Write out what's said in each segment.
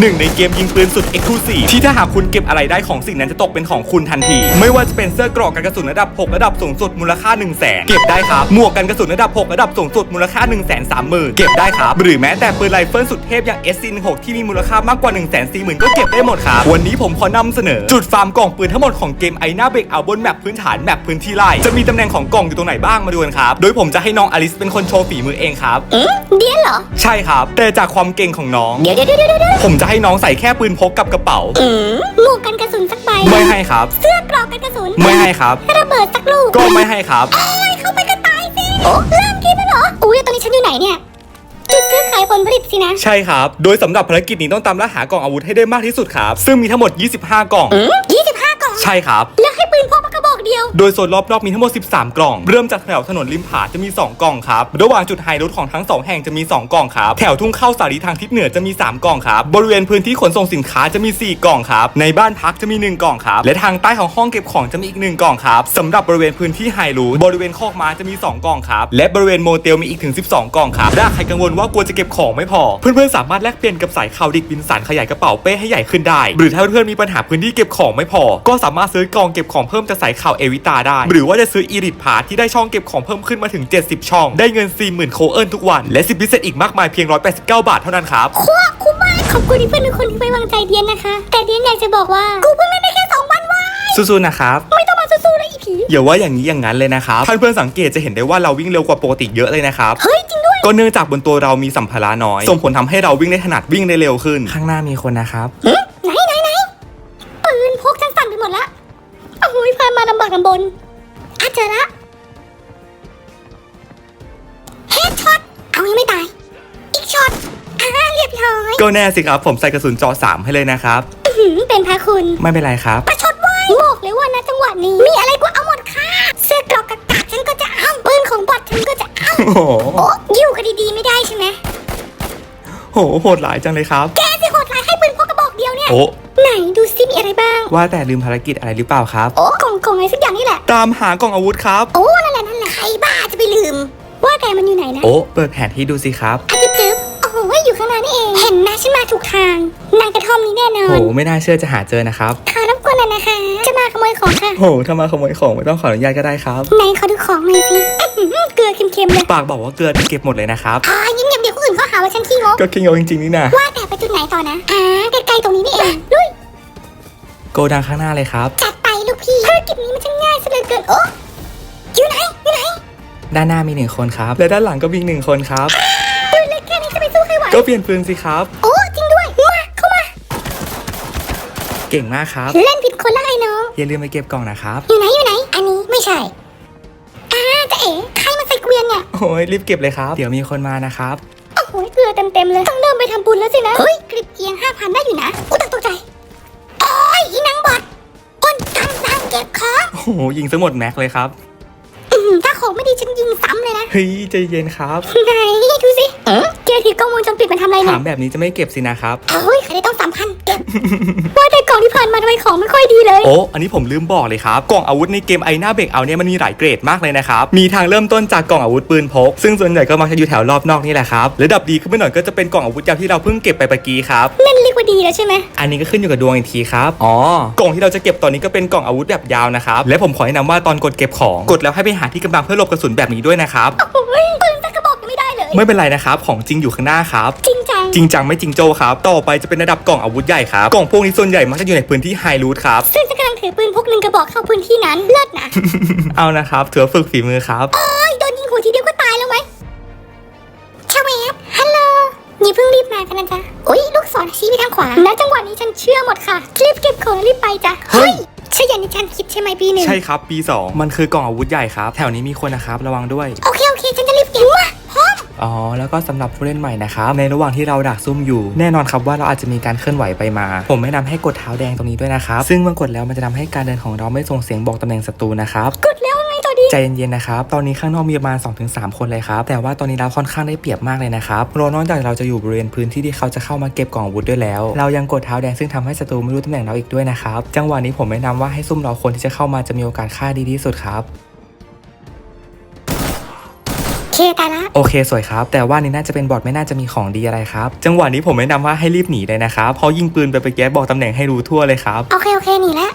หนึ่งในเกมยิงปืนสุดเอ็กซ์คลูซีฟที่ถ้าหากคุณเก็บอะไรได้ของสิ่งนั้นจะตกเป็นของคุณทันที ไม่ว่าจะเป็นเสื้อเกรอกกันกระสุนระดับ 6 ระดับสูงสุดมูลค่า 1 0 0 0 0แสนเก็บได้ครับหมวกกันกระสุนระดับ 6 ระดับสูงสุดมูลค่า 1 3 0 0 0 0เก็บได้ครับหรือแม้แต่ปืนไรเฟิลสุดเทพอย่าง SC16 ที่มีมูลค่ามากกว่า 1 4 0 0 0 0ก็เก็บได้หมดครับวันนี้ผมขอนำเสนอ จุดฟาร์มกล่องปืนทั้งหมดของเกมไอนาเบกเอาบนแมปพื้นฐานแมปพื้นที่ไร่จะมีตำแหน่งของกล่องอยู่ตรงไหนบ้างมาดูกันครับโดยผมจะให้น้องอลิสเป็นคนโชว์ฝีมือเองครับเอ๊ะเดียนเหรอใช่ครับแต่จากความเก่งของน้องเดี๋ยวเดี๋ยวเดี๋ยวเดี๋ยวเดี๋ยวผมจะให้น้องใส่แค่ปืนพกกับกระเป๋าอืมหมวกกันกระสุนสักใบไม่ให้ครับ เสื้อกรอกกันกระสุนไม่ให้ครับ ระเบิดสักลูกก็ไม่ให้ครับ โอ้ยเข้าไปก็ตายสิโอ้เริ่มคิดแล้วเหรออุ้ยตอนนี้ฉันอยู่ไหนเนี่ยจุดซื้อขายผลผลิตสินะ ใช่ครับ โดยสำหรับภารกิจนี้ต้องตามล่าหากล่องอาวุธให้ได้มากที่สุดครับ ซึ่งมีทั้งหมด 25 กล่องอืมยี่สิบห้ากล่อง ใช่ครับ แล้วให้ปืนพกมากระบอก เดียว โดยโซนรอบๆมีทั้งหมด 13 กล่อง เริ่มจากแถวถนนริมผาจะมี 2 กล่องครับ ระหว่างจุดไฮรูทของทั้ง 2 แห่งจะมี 2 กล่องครับ แถวทุ่งเข้าสาลีทางทิศเหนือจะมี 3 กล่องครับ บริเวณพื้นที่ขนส่งสินค้าจะมี 4 กล่องครับ ในบ้านพักจะมี 1 กล่องครับ และทางใต้ของห้องเก็บของจะมีอีก 1 กล่องครับสำหรับบริเวณพื้นที่ไฮรูทบริเวณคอกม้าจะมี 2 กล่องครับ และบริเวณโมเตลมีอีกถึง 12 กล่องครับถ้าใครกังวลว่ากลัวจะเก็บของไม่พอ เพื่อนๆสามารถแลกเปลี่ยนกับสายข่าวดิกบินสันขยายกระเป๋าเป้ให้ใหญ่ขึ้นได้ หรือถ้าเพื่อนๆมีปัญหาพื้นที่เก็บของไม่พอ ก็สามารถซื้อกล่องเก็บของเพิ่มจากสายข่าวเอวิตาได้ หรือว่าจะซื้ออีริทพาที่ได้ช่องเก็บของเพิ่มขึ้นมาถึง 70 ช่อง ได้เงิน 40,000 โคเอิลทุกวัน และสิทธิพิเศษอีกมากมายเพียง 189 บาทเท่านั้นครับควบคุ้มมากขอบคุณที่เพื่อนทุกคนที่ไว้วางใจเดียนนะคะ แต่เดียนอยากจะบอกว่ากูเพิ่งเล่นได้แค่สองวันวะสู้ๆนะครับไม่ต้องมาสู้ๆเลยอีผีอย่าว่าอย่างนี้อย่างนั้นเลยนะครับท่านเพื่อนสังเกตจะเห็นได้ว่าเราวิ่งเร็วกว่าปกติเยอะเลยนะครับเฮ้ยจริงด้วยก็เนื่องจากบนตัวเรามีสัมภาระน้อยส่งผลทำให้เราวิ่งได้ถนัดวิ่งได้เร็วขึ้น ข้างหน้ามีคนนะครับ โอ้ยพามาลำบากลำบนอะเจอละเฮดช็อตเอายังไม่ตาย อีกช็อตอ่าเรียบร้อยก็แน่สิครับ ผมใส่กระสุนจอ3ให้เลยนะครับ อื้อหือเป็นพระคุณ ไม่เป็นไรครับ ประชดไว้บอกเลยว่านะจังหวะนี้ มีอะไรก็เอาหมดค่ะ เสื้อกรอกกากๆฉันก็จะเอาปืนของบอทฉันก็จะเอาโอ้โหโอ้อยู่กันดีๆไม่ได้ใช่ไหมโหโหดหลายจังเลยครับ แกสิโหดร้ายให้ปืนพกกระบอกเดียวเนี่ย โอ้ไหนดูซิมีอะไรบ้าง ว่าแต่ลืมภารกิจอะไรหรือเปล่าครับ โอ้ กล่องกล่องอะไรสักอย่างนี่แหละ ตามหากล่องอาวุธครับ โอ้นั่นแหละนั่นแหละใครบ้าจะไปลืม ว่าแต่มันอยู่ไหนนะโอ้เปิดแผนที่ดูสิครับอาจจะจึ๊บโอ้โหอยู่ข้างหน้านี่เองเห็นนะฉันมาถูกทางนางกระท่อมนี้แน่นอโหนไม่น่าเชื่อจะหาเจอนะครับขอรบกวนหน่อยนะคะ จะมาขโมยของค่ะ โหถ้ามาขโมยของไม่ต้องขออนุญาตก็ได้ครับ ไหนขอดูของหน่อยสิอื้อหือเกลือเค็มๆเลยปากบอกว่าเกลือเก็บหมดเลยนะครับอ่ายิ้มๆเดี๋ยวคนอื่นเขาหาว่าฉันขี้งก ก็เก่งเอาจริงๆนี่นะว่าแต่ไปจุดไหนต่อนะอ่าใกล้ๆตรงนี้นี่เองลุยโกดังข้างหน้าเลยครับ จัดไปลู กพี่ภารกิจนี้มันช่างง่ายซะเหลือเกินโอ้อยู่ไหนอยู่ไหนด้านหน้ามีหนึ่งคนครับ และด้านหลังก็มีอีกหนึ่งคนครับ ปืนเล็กแค่นี้จะไปสู้ใครไหวก็เปลี่ยนปืนสิครับ โอ้จริงด้วยมาเข้ามา เก่งมากครับ เล่นผิดคนละไอ้น้องอย่าลืมไปเก็บกล่องนะครับ อยู่ไหนอยู่ไหน อันนี้ไม่ใช่อ่าจะเอ๋ใครมาใส่เกวียนเนี่ยโอ้ยรีบเก็บเลยครับ เดี๋ยวมีคนมานะครับ โอ้โหเกลือเต็มๆเลยต้องเริ่มไปทำบุญแล้วสินะเฮ้ยกริบเอียงห้าพันได้อยู่นะอุ้ยตกใจโอ้ยอีนางบอดคนกำลัง เก็บของโอ้โหยิงซะหมดแม็กเลยครับอืมถ้าของไม่ดีฉันยิงซ้ำเลยนะ เฮ้ยใจเย็นครับ ไหนดูสิ เกถือกล้องวงจรปิดมาทำอะไรถาเนี่ยมแบบนี้จะไม่เก็บสินะครับโอ้ยใครได้ต้องสามพันเก็บ ว่าแต่กล่องที่ผ่านมาทำไมของไม่ค่อยดีเลย โอ้ อันนี้ผมลืมบอกเลยครับ กล่องอาวุธในเกมไอหน้าเบรกเอาเนี่ยมันมีหลายเกรดมากเลยนะครับ มีทางเริ่มต้นจากกล่องอาวุธปืนพก ซึ่งส่วนใหญ่ก็มักจะอยู่แถวรอบนอกนี่แหละครับ ระดับดีขึ้นไปหน่อยก็จะเป็นกล่องอาวุธยาวที่เราเพิ่งเก็บไปเมื่อกี้ครับ นั่นเรียกว่าดีแล้วใช่ไหมอันนี้ก็ขึ้นอยู่กับดวงอีกทีครับ อ๋อ กล่องที่เราจะเก็บตอนนี้ก็เป็นกล่องอาวุธแบบยาวนะครับ และผมขอแนะนำว่าตอนกดเก็บของ กดแล้วให้ไปหาที่กำบังเพื่อหลบกระสุนแบบนี้ด้วยนะครับ โอ้ยปืน ไม่ได้เลยไม่เป็นไรนะครับ ของจริงอยู่ข้างหน้าครับ จริงจัง จริงจังไม่จริงโจ้ครับ ต่อไปจะเป็นระดับกล่องอาวุธใหญ่ครับ กล่องพวกนี้ส่วนใหญ่มักจะอยู่ในพื้นที่ไฮรูทครับ ซึ่งฉันกำลังถือปืนพกหนึ่งกระบอกเข้าพื้นที่นั้นเลิศนะ เอานะครับถือว่าฝึกฝีมือครับ โอ้ยโดนยิงหัวทีเดียวก็ตายแล้วไหมชาเวฟฮัลโหลอย่าเพิ่งรีบมากันนะจ๊ะอุ้ยลูกศรชี้ไปทางขวาณจังหวะนี้ฉันเชื่อหมดค่ะรีบเก็บของแล้วรีบไปจ้ะ เฮ้ยใช่อย่างที่ฉันคิดใช่ไหมปีหนึ่งใช่ครับปี 2 มันคือกล่องอาวุธใหญ่ครับ แถวนี้มีคนนะครับระวังด้วย โอเคโอเค ฉันจะรีบเก็บมาพร้ อมอ๋อแล้วก็สำหรับผู้เล่นใหม่นะครับในระหว่างที่เราดักซุ่มอยู่ แน่นอนครับว่าเราอาจจะมีการเคลื่อนไหวไปมา ผมแนะนำให้กดเท้าแดงตรงนี้ด้วยนะครับซึ่งเมื่อกดแล้วมันจะทำให้การเดินของเราไม่ส่งเสียงบอกตำแหน่งศัตรูนะครับกดแล้วไงต่อดีใจเย็นๆนะครับตอนนี้ข้างนอกมีประมาณ 2-3 คนเลยครับแต่ว่าตอนนี้เราค่อนข้างได้เปรียบมากเลยนะครับเพราะนอกจากเราจะอยู่บริเวณพื้นที่ที่เขาจะเข้ามาเก็บกล่องอาวุธด้วยแล้ว เรายังกดเท้าแดงซึ่งทำให้ศัตรูไม่รู้ตำแหน่งเราอีกด้วยนะครับจังหวะนี้ผมแนะนำว่าให้ซุ่มรอคนที่จะเข้ามาจะมีโอกาสฆ่าดีที่สุดครับ ตายละโอเคสวยครับ แต่ว่านี่น่าจะเป็นบอทไม่น่าจะมีของดีอะไรครับ จังหวะนี้ผมแนะนำว่าให้รีบหนีเลยนะครับเพราะยิงปืนไปไปแก๊สบอกตำแหน่งให้รู้ทั่วเลยครับ โอเคโอเคหนีแล้ว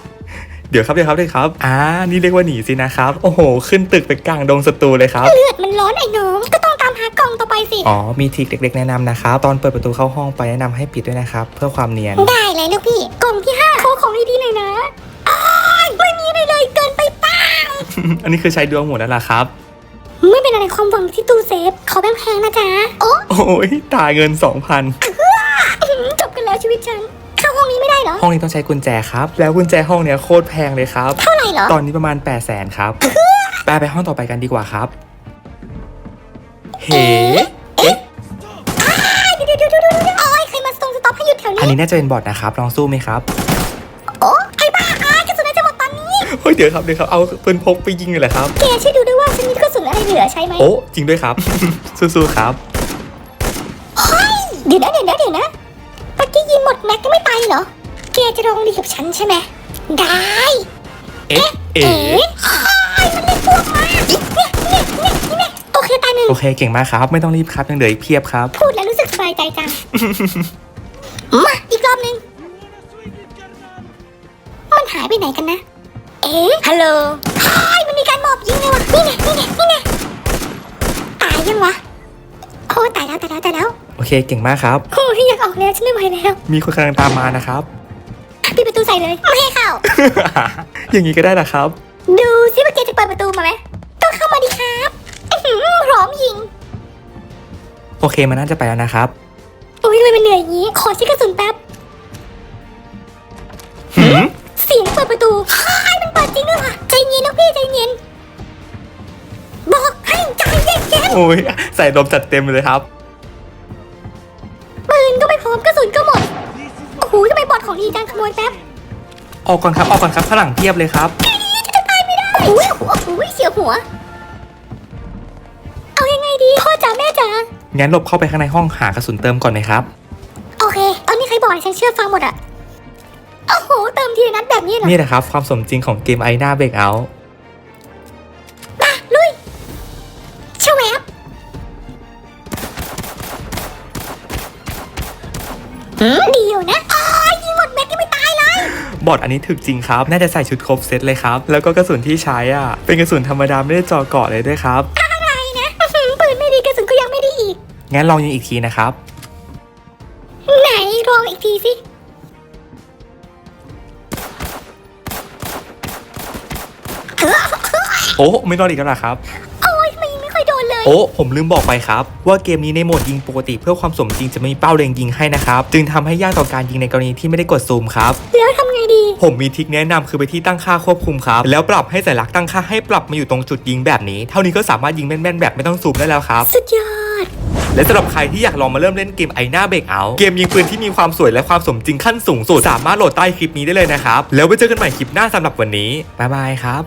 เดี๋ยวครับเดี๋ยวครับเดี๋ยวครับ อ่า นี่เรียกว่าหนีสินะครับ โอ้โห ขึ้นตึกไปกลางดงศัตรูเลยครับ เลือดมันร้อนไอ้น้อง ก็ต้องตามหากล่องต่อไปสิ อ๋อ มีทริคเด็กๆแนะนำนะครับ ตอนเปิดประตูเข้าห้องไปแนะนำให้ปิดด้วยนะครับ เพื่อความเนียน ได้เลยลูกพี่ กล่องที่ห้าขอของดีๆหน่อยนะอ้ายไม่มีอะไรเลยเกินไปเป้าอันนี้คือใช้ดวงหมดแล้วล่ะครับ ไม่เป็นอะไรความหวังที่ตู้เซฟขอแพงๆนะจ๊ะโอ้โอ้ยตายเงิน 2,000 จบกันแล้วชีวิตฉันเข้าห้องนี้ไม่ได้เหรอห้องนี้ต้องใช้กุญแจครับ แล้วกุญแจห้องเนี้ยโคตรแพงเลยครับ เท่าไหร่เหรอตอนนี้ประมาณ 8 0 0แสนครับไปไปห้องต่อไปกันดีกว่าครับ เฮ้เอ๊ะเดี๋ยวเดี๋ยวเดี๋ยวเดี๋ยวเดี๋ยวโอ้ยใครมาส่งสต็อปให้หยุดแถวอันนี้นี้น่าจะเป็นบอทนะครับ ลองสู้ไหมครับโอ้ไอ้บ้าอ้ายกระสุนน่าจะหมดตอนนี้ เฮ้ยเดี๋ยวครับเดี๋ยวครับ เอาปืนพกไปยิงเลยแหละครับ แกช่วยดู เหลือใช่ไหมโอ้จริงด้วยครับ สู้ๆครับ เดี๋ยวนะเดี๋ยวนะเดี๋ยวนะเมื่อกี้ยิงหมดแม็กก็ไม่ไปเหรอแกจะลองดีกับฉันใช่ไหมได้เอ๊ะเอ๊เอ๋ะอ้ายมันเล่นพวกมาเนี่ยเนี่ยเนี่ยเนี่ยโอเคตายหนึ่งโอเคเก่งมากครับ ไม่ต้องรีบครับยังเหลืออีกเพียบครับ พูดแล้วรู้สึกสบายใจจังมาอีกรอบหนึ่งมันหายไปไหนกันนะ เอ๊ะฮัลโหลฮายมันมีการหมอบยิงเลยว่ะนี่ไงนี่ไงนี่ไง ตายยังวะโอ้ตายแล้วตายแล้วตายแล้วโอเคเก่งมากครับโอ้ยอยากออกแล้วฉันไม่ไหวแล้วมีคนกำลังตามมานะครับปิดประตูใส่เลยไม่ให้เข้า อย่างนี้ก็ได้เหรอครับ ดูซิว่าแกจะเปิดประตูมาไหมต้องเข้ามาดิครับอื้อหือพร้อมยิง โอเคมันน่าจะไปแล้วนะครับอุ้ยทำไมมันเหนื่อยอย่างนี้ ขอเช็คกระสุนแป๊บ โอ้ยใส่ลมจัดเต็มเลยครับๆปืนก็ไม่พร้อมกระสุนก็หมด โอ้โหทำไมบอดของดีจังขโมยแป๊บออกก่อนครับออกก่อนครับข้างหลังเพียบเลยครับจะตายไม่ได้อุ้ยหัวอุ้ยเสียวหัว เอายังไงดีพ่อจ๋าแม่จ๋า งั้นหลบเข้าไปข้างในห้องหากระสุนเติมก่อนไหมครับ โอเค ตอนนี้ใครบอกให้ฉันเชื่อฟังหมดอะโอ้โห เติมทีละนัดแบบนี้เหรอ นี่แหละครับ ความสมจริงของเกมไอหน้าเบรกเอามา บอดอันนี้ถึกจริงครับ น่าจะใส่ชุดครบเซตเลยครับ แล้วก็กระสุนที่ใช้อะ เป็นกระสุนธรรมดาไม่ได้เจอเกาะเลยด้วยครับ อะไรนะอื้อหือปืนไม่ดีกระสุนก็ยังไม่ดีอีก งั้นลองยิงอีกทีนะครับ ไหนลองอีกทีสิ โอ้ไม่รอดอีกแล้วล่ะครับ โอ้ยทำไมยิงไม่ค่อยโดนเลย โอ้ ผมลืมบอกไปครับ ว่าเกมนี้ในโหมดยิงปกติเพื่อความสมจริงจะไม่มีเป้าเล็งยิงให้นะครับ จึงทำให้ยากต่อการยิงในกรณีที่ไม่ได้กดซูมครับ แล้วทำไง ดี ผมมีทริคแนะนำคือไปที่ตั้งค่าควบคุมครับ แล้วปรับให้สัญลักษณ์ตั้งค่าให้ปรับมาอยู่ตรงจุดยิงแบบนี้ เท่านี้ก็สามารถยิงแม่นๆแบบไม่ต้องซูมได้แล้วครับ สุดยอดและสำหรับใครที่อยากลองมาเริ่มเล่นเกมไอหน้าเบรกเอา เกมยิงปืนที่มีความสวยและความสมจริงขั้นสูงสุดสามารถโหลดใต้คลิปนี้ได้เลยนะครับ แล้วไว้เจอกันใหม่คลิปหน้าสำหรับวันนี้บ๊ายบายครับ